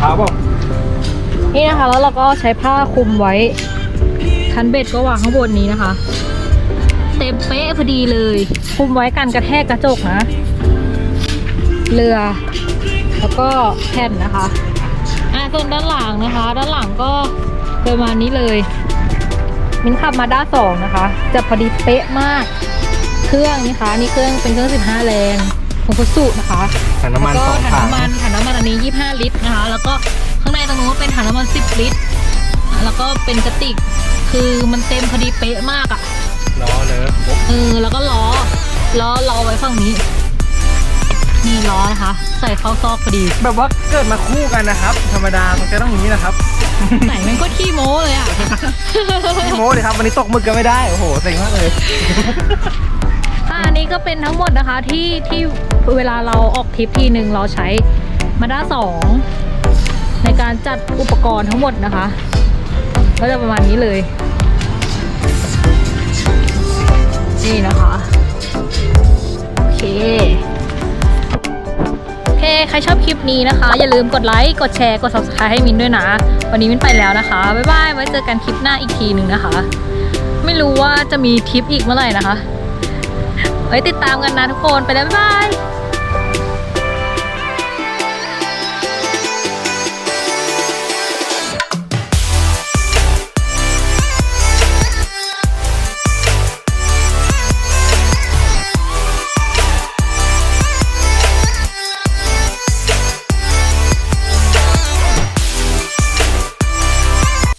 เท้าเปล่านี่นะคะ แล้วเราก็ใช้ผ้าคลุมไว้คันเบ็ดก็วางข้างบนนี้นะคะ เต็มเป๊ะพอดีเลยคลุมไว้กันกระแทกกระจกนะเรือ แล้วก็แผ่นนะคะอ่าส่วนด้านหลังนะคะ ด้านหลังก็ประมาณนี้เลย มินขับมาด้าสองนะคะ จะพอดีเป๊ะมาก เครื่องนี่คะนี่เครื่องเป็นเครื่อง 15 แรง งคุสุนะคะถังน้ำมันแล้วสก็องถังถังน้ำมันถังน้ำมันอันนี้ 25 ลิตรนะคะ แล้วก็ข้างในตรงนู้นก็เป็นถังน้ำมัน 10 ลิตร แล้วก็เป็นกระติก คือมันเต็มพอดีเป๊ะมากอะ่ะ ล้อเลยโอ๊ะเออแล้วก็ล้อล้อล้อไว้ฝั่งนี้ นี่ล้อนะคะ ใส่เข้าซอกพอดี แบบว่าเกิดมาคู่กันนะครับ ธรรมดามันจะต้องอย่างนี้นะครับ ไหนมันก็ขี้โม้เลยอะ่ะ พี่โม้เลยครับวันนี้ตกหมึกกันไม่ได้ โอ้โหเซ็งมากเลยอ่า อันนี้ก็เป็นทั้งหมดนะคะที่ที่เวลาเราออกทริปทีหนึ่งเราใช้มาด้าสองในการจัดอุปกรณ์ทั้งหมดนะคะ ก็จะประมาณนี้เลย นี่นะคะ โอเคโอเค ใครชอบคลิปนี้นะคะ อย่าลืมกดไลค์กดแชร์กด subscribe ให้มินด้วยนะ วันนี้มินไปแล้วนะคะ บ๊ายบายไว้เจอกันคลิปหน้าอีกทีหนึ่งนะคะ ไม่รู้ว่าจะมีทริปอีกเมื่อไหร่นะคะ ไว้ติดตามกันนะทุกคน ไปแล้วบ๊ายบาย